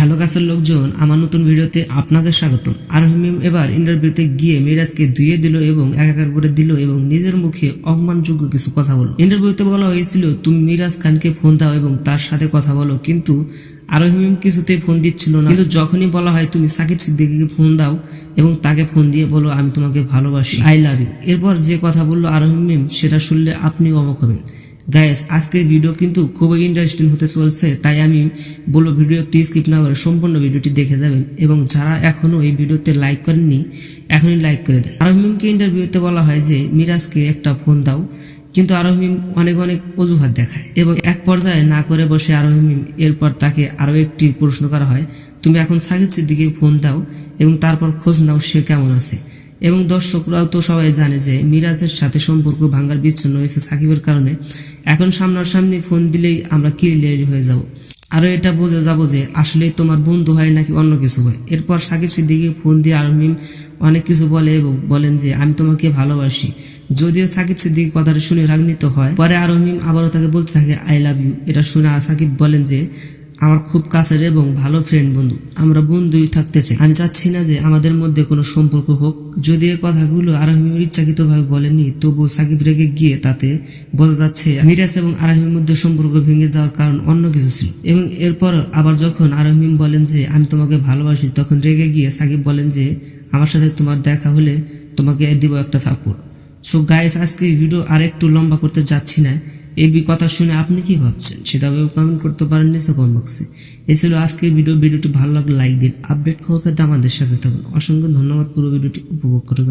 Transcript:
Hello কাছের লোকজন, আমার নতুন ভিডিওতে আপনাকে স্বাগতম। আরহিমিম এবার ইন্টারভিউতে গিয়ে মিরাজকে ধুয়ে দিল এবং একাকার করে দিল এবং নিজের মুখে অপমানযোগ্য কিছু কথা বলল। ইন্টারভিউতে বলা হয়েছিল, তুমি মিরাজ খানকে ফোন দাও এবং তার সাথে কথা বলো। কিন্তু আরহিমিম কিছুতেই ফোন দিচ্ছিল না। কিন্তু যখনই বলা হয়, তুমি সাকিব সিদ্দিকিকে ফোন দাও এবং তাকে ফোন দিয়ে বলো, আমি তোমাকে ভালোবাসি, আই লাভ ইউ। এরপর যে কথা বলল আরহিমিম সেটা শুনলে আপনিও অবাক হবেন। গায়েস আজকের ভিডিও কিন্তু খুবই ইন্টারেস্টিং হতে চলছে, তাই আমি বলব ভিডিও একটি স্কিপ না করে সম্পূর্ণ ভিডিওটি দেখে যাবেন। এবং যারা এখনও এই ভিডিওতে লাইক করেননি, এখনই লাইক করে দেন। আরহিমকে ইন্টারভিউতে বলা হয় যে, মিরাজকে একটা ফোন দাও। কিন্তু আরহিম অনেক অনেক অজুহাত দেখায় এবং এক পর্যায়ে না করে বসে আরহিম এরপর তাকে আরও একটি প্রশ্ন করা হয়, তুমি এখন সাকিব সিদ্দিকে ফোন দাও এবং তারপর খোঁজ নাও সে কেমন আছে? এবং দর্শকরাও তো সবাই জানে যে মিরাজের সাথে সম্পর্ক ভাঙ্গার বিচ্ছিন্ন হয়েছে সাকিবের কারণে। এখন সামনাসামনি ফোন দিলেই আমরা ক্লিয়ার হয়ে যাব। আরও এটা বুঝে যাব যে আসলে তোমার বন্ধু হয় নাকি অন্য কিছু হয়। এরপর সাকিব সিদ্দিকে ফোন দিয়ে আরমিম অনেক কিছু বলে এবং বলেন যে, আমি তোমাকে ভালোবাসি। যদিও সাকিব সিদ্দিক কথাটা শুনে রাগনিত হয়। পরে আরমিম আবারও তাকে বলতে থাকে আই লাভ ইউ এটা শুনে সাকিব বলেন যে আমার খুব কাছের এবং ভালো ফ্রেন্ড বন্ধু। আমরা বন্ধুই থাকতে চাই। আমি চাচ্ছি না যে আমাদের মধ্যে কোনো সম্পর্ক হোক। যদি এই কথাগুলো আরহিমের ইচ্ছাকৃতভাবে বলেনি তবু সাকিব রেগে গিয়ে তাতে বোঝা যাচ্ছে মিরাজ এবং আরহিমের মধ্যে সম্পর্ক ভেঙে যাওয়ার কারণ অন্য কিছু ছিল। এবং এরপর আবার যখন আরহিম বলেন যে, আমি তোমাকে ভালোবাসি, তখন রেগে গিয়ে সাকিব বলেন যে, আমার সাথে তোমার দেখা হলে তোমাকে দিব একটা থাপ্পড় সো গাইস আজকে ভিডিও আর একটু লম্বা করতে যাচ্ছি না। এই কথা শুনে আপনি কি ভাবছেন? সেটা কমেন্ট করতে পারেন নিচে কমেন্ট বক্সে এই ছিল আজকের ভিডিও ভিডিওটি ভালো লাগলে লাইক দিন আপডেট খবর পেতে আমাদের সাথে থাকুন। অসংখ্য ধন্যবাদ। পুরো ভিডিওটি উপভোগ করে